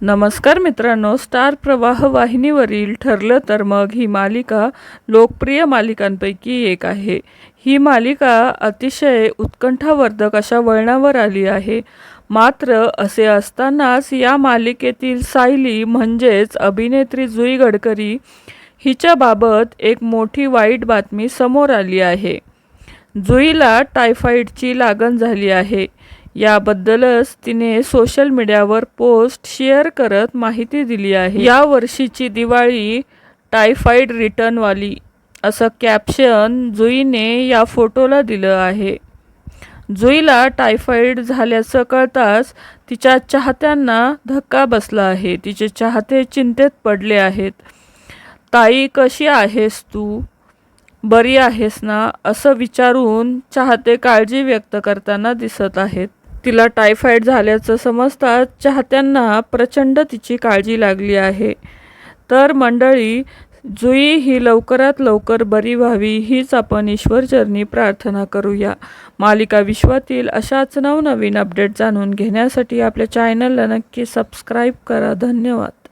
नमस्कार मित्रांनो स्टार प्रवाह वाहिनीवरील ठरलं तर मग ही मालिका लोकप्रिय मालिकांपैकी एक आहे. ही मालिका अतिशय उत्कंठावर्धक अशा वळणावर आली आहे. मात्र असे असतानाच या मालिकेतील सायली म्हणजेच अभिनेत्री जुई गडकरी हिच्याबाबत एक मोठी वाईट बातमी समोर आली आहे. जुईला टायफॉईडची लागण झाली आहे. याबद्दलच तिने सोशल मीडियावर पोस्ट शेअर करत माहिती दिली आहे. या वर्षीची दिवाळी टायफॉईड रिटर्नवाली असं कॅप्शन जुईने या फोटोला दिलं आहे. जुईला टायफॉईड झाल्याचं कळताच तिच्या चाहत्यांना धक्का बसला आहे. तिचे चाहते चिंतेत पडले आहेत. ताई कशी आहेस तू? बरी आहेस ना? असं विचारून चाहते काळजी व्यक्त करताना दिसत आहेत. तिला टायफाईड झाल्याचं समजताच चाहत्यांना प्रचंड तिची काळजी लागली आहे. तर मंडळी जुई ही लवकरात लवकर बरी व्हावी हीच आपण ईश्वरचरणी प्रार्थना करूया. मालिका विश्वातील अशाच नवनवीन अपडेट जाणून घेण्यासाठी आपल्या चॅनलला नक्की सबस्क्राईब करा. धन्यवाद.